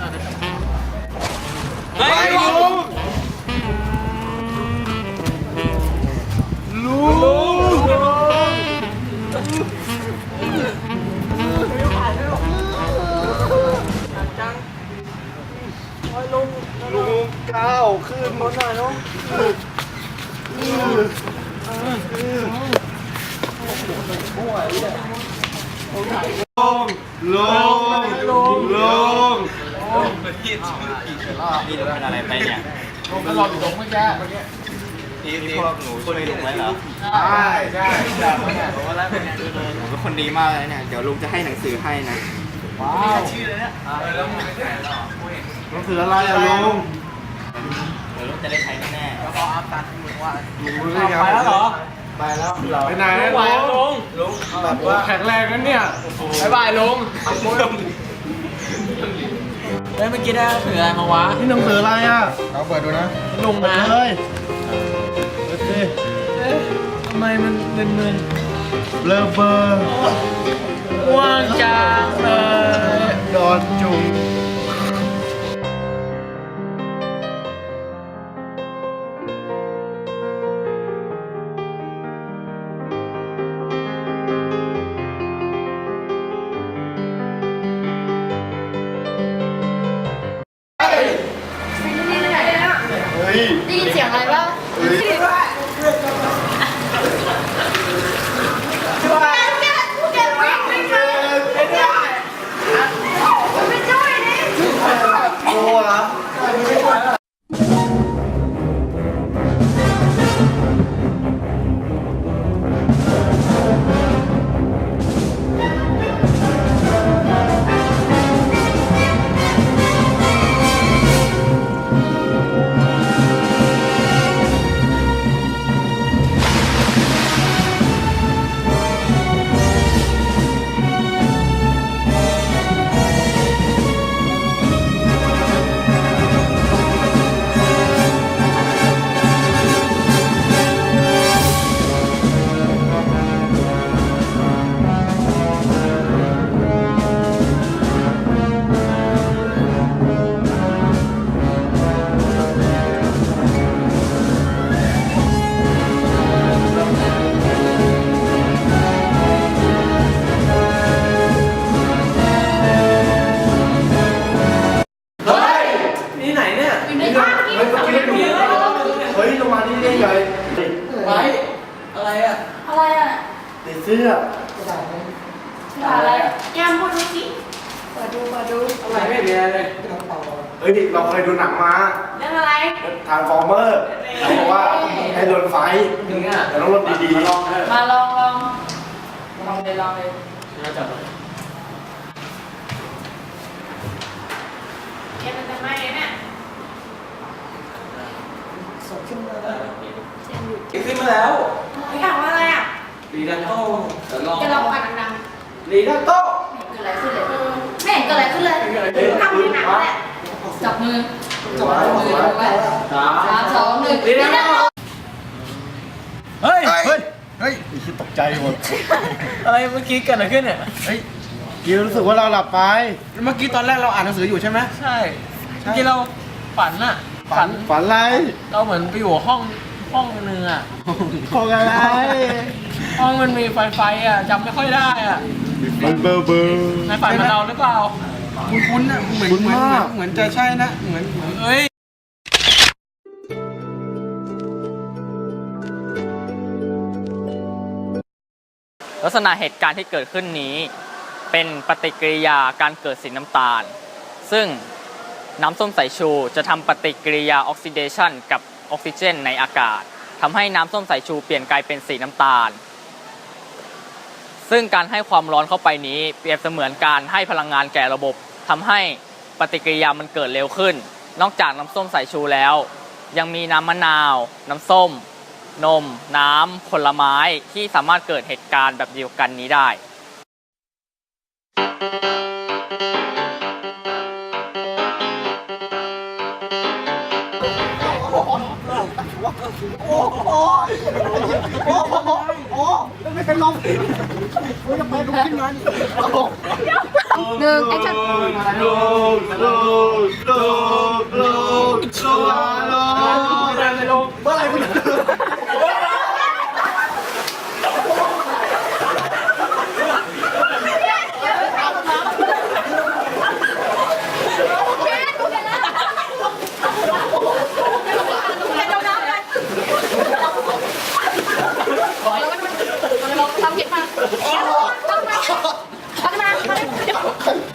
เฮ้ยลุงลุงลุงก้าวขึ้นรถหน่อยเนาะลงลงลง นี่เราเป็นอะไรไปเนี่ยลงก็รออยู่ตรงเมื่อกี้ที่ที่พวกหนูช่วยลุงไว้เหรอใช่ใช่หนูเป็นคนดีมากเลยเนี่ย เดี๋ยวลุงจะให้หนังสือให้นะ ว้าวชื่อเลยเนี่ยหนังสืออะไรอะลุงเดี๋ยวลุงจะได้ใช้แน่ๆลุงไปแล้วเหรอไปแล้วไปไหนลุงลุงแบบว่าแข็งแรงนั่นเนี่ยบายบายลุงเฮ้ยเมื่อกี้ได้ถืออะไรมาวะนี่หนังสืออะไรอะเราเปิดดูนะลุงนะเลยเปิดสิทำไมมันมึนเบลอเบอร์ๆว่างจังเลยดอนจุง ได้ยินเสียงอะไรบ้าง นี่เลยไว้อะไรอะอะไรอะติดเสื้ออะไรยามพูดดูสิเปิดดูเปิดดูอะไรไม่มีอะไรเลยเฮ้ยเราเคยดูหนังมาเรื่องอะไรทางฟอร์เมอร์เขาบอกว่าให้โดนไฟถึงอะแต่ต้องรถดีลองเถอะมาลองลองลองเลยลองเลยน่าจะเอ๊ะมันจะไหม้เนี่ย ขึ้นมา แล้วไม่ถามว่าอะไรอะลีดันโต้เดี๋ยวลองจะลองอ่านดังลีดันโต้ๆไม่เกิดอะไรขึ้นเลยไม่เห็นเกิดอะไรขึ้นเลยทำในหนังแหละจับมือจับมือดูไว้สามสามสองหนึ่งนี่นะเฮ้ยๆเฮ้ย เฮ้ยอีกตกใจหมด อะไรเมื่อกี้เกิดอะไรขึ้นเนี่ย เฮ้ยกิวรู้สึกว่าเราหลับไป เมื่อกี้ตอนแรกเราอ่านหนังสืออยู่ใช่ไหม ใช่ เมื่อกี้เราฝันอะฝัน ฝันอะไร เราเหมือนไปอยู่ห้อง ห้องนึงอะของอะไรห้องมันมีไฟไฟอะจำไม่ค่อยได้อะมันเบอร์เบอร์ในฝันมันเราหรือเปล่าคุ้นๆนะเหมือนคุ้นเหมือนมากเหมือนจะใช่นะเหมือนเหมือนเฮ้ยลักษณะเหตุการณ์ที่เกิดขึ้นนี้ เป็นปฏิกิริยาการเกิดสีน้ำตาล ซึ่งน้ำส้มสายชูจะทำปฏิกิริยาออกซิเดชันกับ ออกซิเจนในอากาศทำให้น้ำส้มสายชูเปลี่ยนกลายเป็นสีน้ำตาล ซึ่งการให้ความร้อนเข้าไปนี้เปรียบเสมือนการให้พลังงานแก่ระบบทำให้ปฏิกิริยามันเกิดเร็วขึ้น นอกจากน้ำส้มสายชูแล้ว ยังมีน้ำมะนาว น้ำส้ม นม น้ำผลไม้ที่สามารถเกิดเหตุการณ์แบบเดียวกันนี้ได้ หนึ่งแอคชั่นโลกโลกโลกโลกโลกโลกโลกเมื่อไหร่คุณจะ 書いて